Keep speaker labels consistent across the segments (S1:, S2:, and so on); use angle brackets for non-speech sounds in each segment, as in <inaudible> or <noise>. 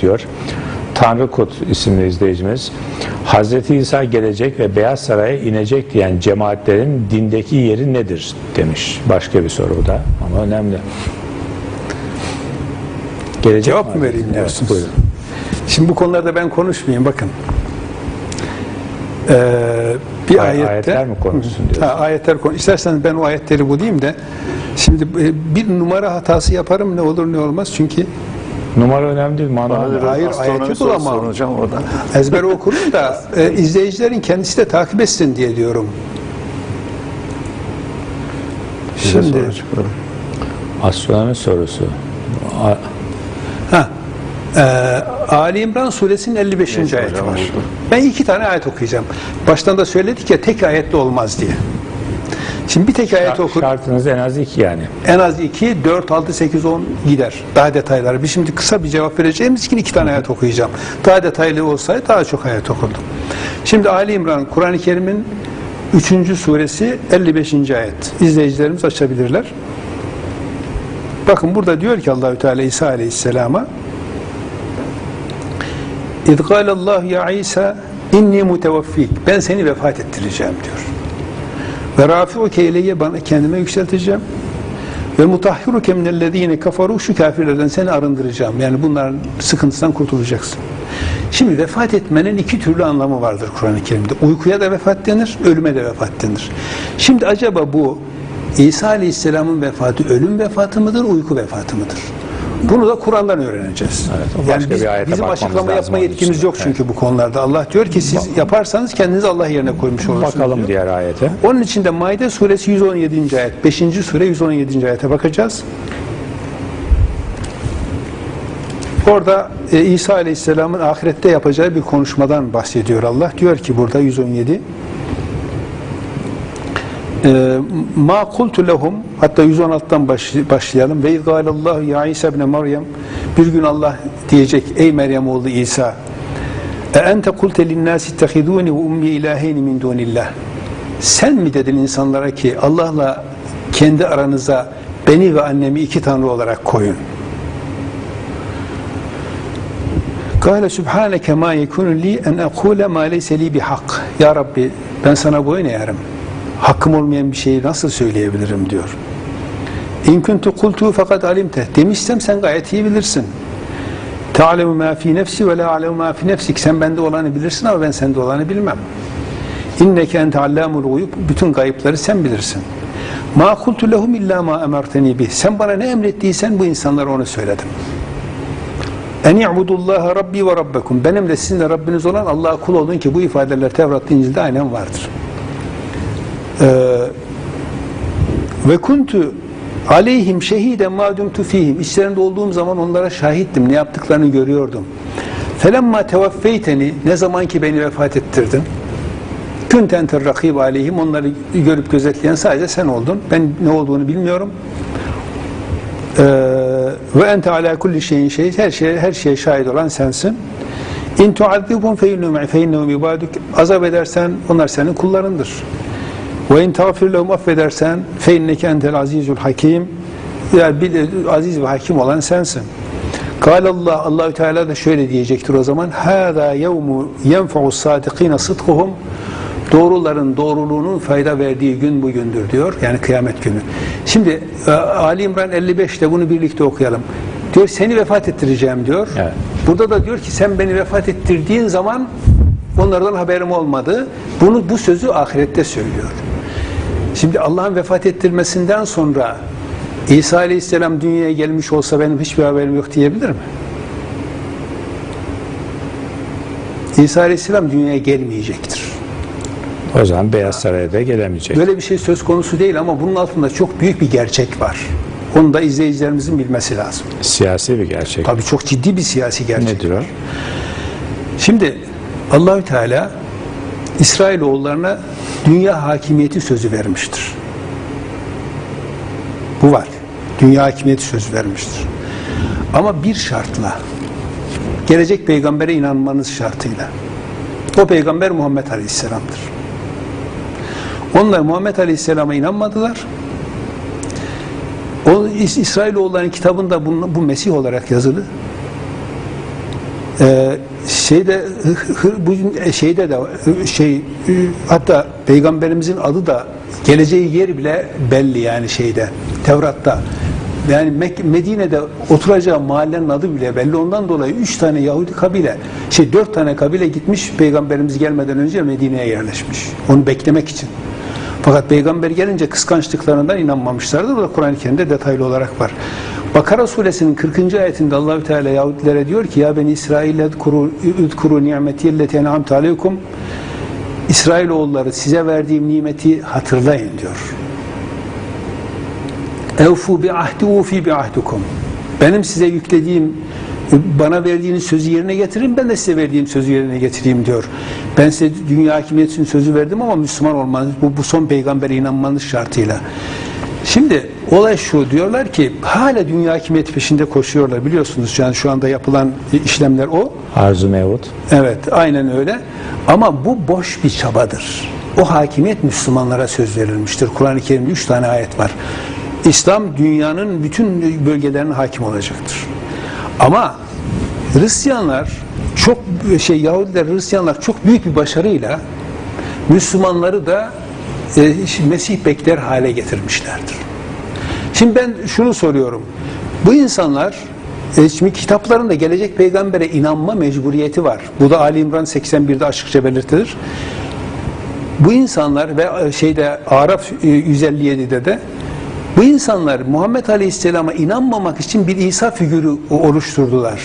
S1: diyor. Tanrı Kut isimli izleyicimiz. Hazreti İsa gelecek ve Beyaz Saray'a inecek diyen cemaatlerin dindeki yeri nedir demiş. Başka bir soru bu da ama önemli. Gelecek
S2: Cevap mı vereyim
S1: Evet,
S2: diyorsunuz?
S1: buyurun.
S2: Şimdi bu konularda ben konuşmayayım bakın. Ee, bir
S1: Ay-
S2: ayette
S1: ayetler mi konuşsun diyorsun?
S2: Ha, ayetler konu. İsterseniz ben o ayetleri bulayım da şimdi e, bir numara hatası yaparım ne olur ne olmaz çünkü
S1: Numara önemli değil. Mana
S2: Hayır,
S1: önemli.
S2: hayır, ayeti bulamam.
S3: soracağım orada.
S2: ezber okurum da <laughs> e, izleyicilerin kendisi de takip etsin diye diyorum.
S3: Size
S2: Şimdi.
S1: Astronomi sorusu. A-
S2: ha, e, Ali İmran suresinin 55.
S3: Neyse
S2: ayeti
S3: hocam,
S2: var. Ben iki tane ayet okuyacağım. Baştan da söyledik ya tek ayetle olmaz diye. Şimdi bir tek ayet okur.
S1: Şartınız en az iki yani.
S2: En az 2, 4, 6, 8, 10 gider. Daha detayları. Biz şimdi kısa bir cevap vereceğimiz için iki tane ayet okuyacağım. Daha detaylı olsaydı daha çok ayet okurdum. Şimdi Ali İmran, Kur'an-ı Kerim'in 3. suresi 55. ayet. İzleyicilerimiz açabilirler. Bakın burada diyor ki Allahü Teala İsa Aleyhisselam'a İz Allah ya İsa inni mutevaffik. Ben seni vefat ettireceğim diyor. Ve rafi'uke ileyye bana kendime yükselteceğim. Ve mutahhiruke minellezine kafaru şu kafirlerden seni arındıracağım. Yani bunların sıkıntısından kurtulacaksın. Şimdi vefat etmenin iki türlü anlamı vardır Kur'an-ı Kerim'de. Uykuya da vefat denir, ölüme de vefat denir. Şimdi acaba bu İsa Aleyhisselam'ın vefatı ölüm vefatı mıdır, uyku vefatı mıdır? Bunu da Kur'an'dan öğreneceğiz.
S1: Evet,
S2: yani biz-
S1: bir
S2: bizim açıklama yapma yetkimiz yok çünkü bu konularda. Allah diyor ki siz yaparsanız kendinizi Allah yerine koymuş olursunuz.
S1: Bakalım
S2: diyor.
S1: diğer ayete.
S2: Onun için de Maide suresi 117. ayet. 5. sure 117. ayete bakacağız. Orada e, İsa Aleyhisselam'ın ahirette yapacağı bir konuşmadan bahsediyor Allah. Diyor ki burada 117 e, ma kultu lehum hatta 116'dan baş- başlayalım ve izgalallahu ya İsa ibn Meryem bir gün Allah diyecek ey Meryem oğlu İsa e ente kulte linnâsi ittehidûni ve ummi ilâheyni min dûnillah sen mi dedin insanlara ki Allah'la kendi aranıza beni ve annemi iki tanrı olarak koyun Kâle subhaneke ma yekunu li en ekule ma leyse li bihak. Ya Rabbi ben sana boyun eğerim. Hakkım olmayan bir şeyi nasıl söyleyebilirim diyor. İn kuntu kultu fakat alimte. Demişsem sen gayet iyi bilirsin. Ta'lemu ma fi nefsi ve la a'lemu ma fi nefsik. Sen bende olanı bilirsin ama ben sende olanı bilmem. İnneke ente allamul guyub. Bütün gayıpları sen bilirsin. Ma kultu lehum illa ma emerteni bih. Sen bana ne emrettiysen bu insanlara onu söyledim. En i'budullaha rabbi ve rabbekum. Benim de sizin de Rabbiniz olan Allah'a kul olun ki bu ifadeler Tevrat'ta İncil'de aynen vardır. Ee, ve kuntu aleyhim şehiden ma dumtu fihim. İçlerinde olduğum zaman onlara şahittim. Ne yaptıklarını görüyordum. Felemma tevaffeyteni ne zaman ki beni vefat ettirdin. Küntenter rakib aleyhim. Onları görüp gözetleyen sadece sen oldun. Ben ne olduğunu bilmiyorum. Ee, ve ente ala kulli şeyin şehit her şeye her şeye şahit olan sensin. İn tuazzibhum fe innahum ibaduk. Azap edersen onlar senin kullarındır. Ve in tağfir lehum affedersen fe inneke entel azizul hakim. Ya bil, aziz ve hakim olan sensin. Kâle Allah Allahü Teala da şöyle diyecektir o zaman. Hâzâ yevmu yenfa'us sâdikîne sıdkuhum. Doğruların doğruluğunun fayda verdiği gün bugündür diyor. Yani kıyamet günü. Şimdi e, Ali İmran 55'te bunu birlikte okuyalım. Diyor seni vefat ettireceğim diyor.
S1: Evet.
S2: Burada da diyor ki sen beni vefat ettirdiğin zaman onlardan haberim olmadı. Bunu bu sözü ahirette söylüyor. Şimdi Allah'ın vefat ettirmesinden sonra İsa Aleyhisselam dünyaya gelmiş olsa benim hiçbir haberim yok diyebilir mi? İsa Aleyhisselam dünyaya gelmeyecektir.
S1: O zaman Beyaz Saray'a da gelemeyecek.
S2: Böyle bir şey söz konusu değil ama bunun altında çok büyük bir gerçek var. Onu da izleyicilerimizin bilmesi lazım.
S1: Siyasi bir gerçek.
S2: Tabii çok ciddi bir siyasi gerçek.
S1: Nedir o?
S2: Şimdi Allahü Teala İsrailoğullarına dünya hakimiyeti sözü vermiştir. Bu var. Dünya hakimiyeti sözü vermiştir. Ama bir şartla gelecek peygambere inanmanız şartıyla. O peygamber Muhammed Aleyhisselam'dır. Onlar Muhammed Aleyhisselam'a inanmadılar. O İs- İsrailoğulların kitabında bu, bu Mesih olarak yazılı. Ee, şeyde bugün şeyde de şey hatta peygamberimizin adı da geleceği yer bile belli yani şeyde Tevrat'ta. Yani Medine'de oturacağı mahallenin adı bile belli. Ondan dolayı üç tane Yahudi kabile, şey dört tane kabile gitmiş peygamberimiz gelmeden önce Medine'ye yerleşmiş. Onu beklemek için. Fakat peygamber gelince kıskançlıklarından inanmamışlardır. O da Kur'an-ı Kerim'de detaylı olarak var. Bakara suresinin 40. ayetinde Allahü Teala Yahudilere diyor ki ya ben İsrail udkuru nimeti elleti en'amtu aleykum İsrailoğulları size verdiğim nimeti hatırlayın diyor. Evfu bi ahdi ufi bi ahdukum. Benim size yüklediğim bana verdiğiniz sözü yerine getirin ben de size verdiğim sözü yerine getireyim diyor. Ben size dünya hakimiyeti için sözü verdim ama Müslüman olmanız bu, bu son peygambere inanmanız şartıyla. Şimdi olay şu diyorlar ki hala dünya hakimiyeti peşinde koşuyorlar biliyorsunuz yani şu anda yapılan işlemler o.
S1: Arzu mevut.
S2: Evet aynen öyle ama bu boş bir çabadır. O hakimiyet Müslümanlara söz verilmiştir. Kur'an-ı Kerim'de üç tane ayet var. İslam dünyanın bütün bölgelerine hakim olacaktır. Ama Hristiyanlar çok şey Yahudiler Hristiyanlar çok büyük bir başarıyla Müslümanları da e, Mesih bekler hale getirmişlerdir. Şimdi ben şunu soruyorum. Bu insanlar e, şimdi kitaplarında gelecek peygambere inanma mecburiyeti var. Bu da Ali İmran 81'de açıkça belirtilir. Bu insanlar ve e, şeyde Araf e, 157'de de bu insanlar Muhammed Aleyhisselam'a inanmamak için bir İsa figürü oluşturdular.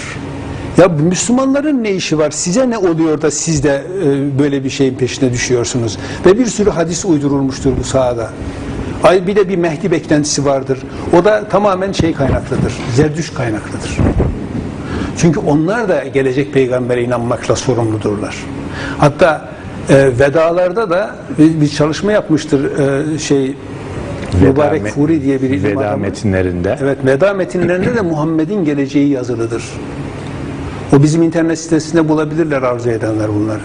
S2: Ya Müslümanların ne işi var? Size ne oluyor da siz de e, böyle bir şeyin peşine düşüyorsunuz? Ve bir sürü hadis uydurulmuştur bu sahada. Ay bir de bir Mehdi beklentisi vardır. O da tamamen şey kaynaklıdır. Zerdüş kaynaklıdır. Çünkü onlar da gelecek peygambere inanmakla sorumludurlar. Hatta e, vedalarda da bir, bir çalışma yapmıştır e, şey Mübarek
S1: me-
S2: Furi diye bir ilim
S1: Veda
S2: adamı.
S1: metinlerinde.
S2: Evet veda metinlerinde de Muhammed'in geleceği yazılıdır. O bizim internet sitesinde bulabilirler arzu edenler bunları.